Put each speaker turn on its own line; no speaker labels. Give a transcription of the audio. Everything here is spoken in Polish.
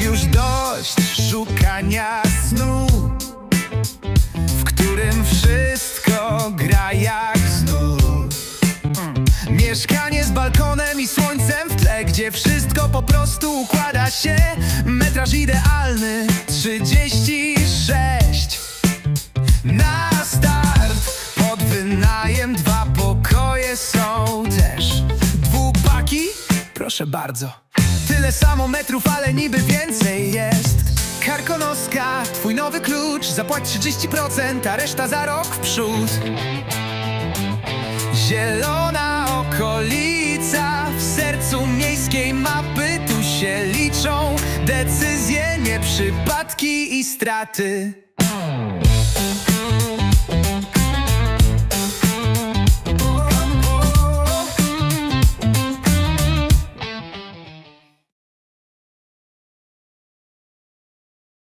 już dość szukania snu W którym wszystko gra jak znów. Mieszkanie z balkonem i słońcem w tle Gdzie wszystko po prostu układa się. Metraż idealny 36 Na start pod wynajem Dwa pokoje są też. Dwupaki? Proszę bardzo Tyle samo metrów, ale niby więcej jest. Karkonoska, twój nowy klucz Zapłać 30%, a reszta za rok w przód. Zielona okolica w sercu miejskiej mapy Tu się liczą decyzje, nie przypadki i straty